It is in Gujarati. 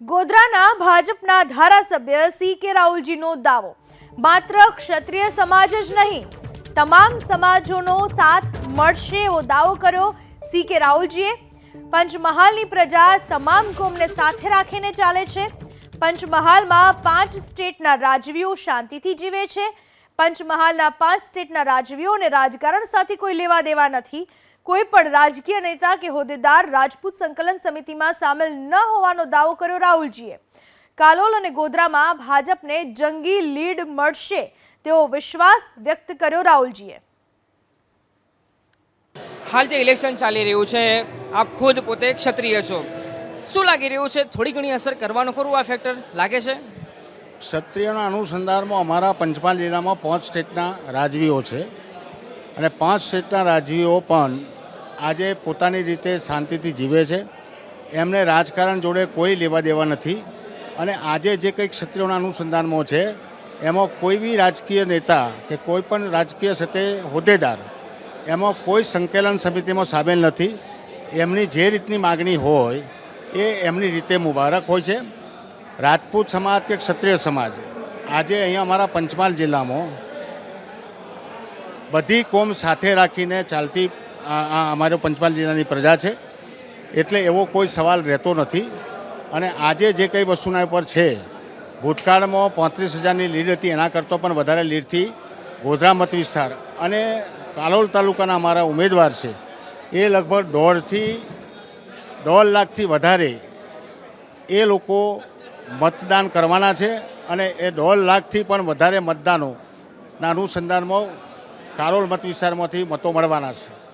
ગોધરાના ભાજપના ધારાસભ્ય સી કે રાહુલજીનો દાવો. માત્ર ક્ષત્રિય સમાજ જ નહીં, તમામ સમાજોનો સાથ મળશે એવો દાવો કર્યો સી કે રાહુલજીએ. પંચમહાલની પ્રજા તમામ કોમને સાથે રાખીને ચાલે છે. પંચમહાલમાં પાંચ સ્ટેટના રાજવીઓ શાંતિથી જીવે છે. પંચમહાલના પાંચ સ્ટેટના રાજવીઓને રાજકારણ સાથે કોઈ લેવા દેવા નથી. કોઈ પણ રાજકીય નેતા કે હોદ્દેદાર રાજપૂત સંકલન સમિતિમાં સામેલ ન હોવાનો દાવો કર્યો રાહુલજીએ. કાલોલ અને ગોધરામાં ભાજપને જંગી લીડ મળશે તેવો વિશ્વાસ વ્યક્ત કર્યો રાહુલજીએ. હાલ જે ઇલેક્શન ચાલી રહ્યું છે આપ ખુદ પોતે ક્ષત્રિય છો. શું લાગી રહ્યું છે થોડી ઘણી અસર કરવાનું ખરું આ ફેક્ટર લાગે છે? ક્ષત્રિયના અનુસંધાનમાં અમારા પંચમહાલ જિલ્લામાં પાંચ સ્ટેટના રાજવીઓ છે. અને પાંચ સ્ટેટના રાજવીઓ પણ આજે પોતાની રીતે શાંતિથી જીવે છે. એમને રાજકારણ જોડે કોઈ લેવા દેવા નથી. અને આજે જે કંઈ ક્ષત્રિયોના અનુસંધાનમાં છે, એમાં કોઈ બી રાજકીય નેતા કે કોઈ પણ રાજકીય સાથે હોદ્દેદાર, એમાં કોઈ સંકલન સમિતિમાં સામેલ નથી. એમની જે રીતની માગણી હોય, એ એમની રીતે મુબારક હોય છે. રાજપૂત સમાજ કે ક્ષત્રિય સમાજ, આજે અહીંયા અમારા પંચમહાલ જિલ્લામાં બધી કોમ સાથે રાખીને ચાલતી આ અમારો પંચમહાલ જિલ્લાની પ્રજા છે. એટલે એવો કોઈ સવાલ રહેતો નથી. અને આજે જે કંઈ વસ્તુના ઉપર છે, ભૂતકાળમાં પાંત્રીસ હજારની લીડ હતી, એના કરતાં પણ વધારે લીડથી ગોધરા મત વિસ્તાર. અને કાલોલ તાલુકાના અમારા ઉમેદવાર છે. એ લગભગ દોઢથી, દોઢ લાખથી વધારે એ લોકો મતદાન કરવાના છે અને એ દોઢ લાખથી પણ વધારે મતદાનોના અનુસંધાનમાં કારોલ મત વિસ્તારમાંથી મતો મળવાના છે.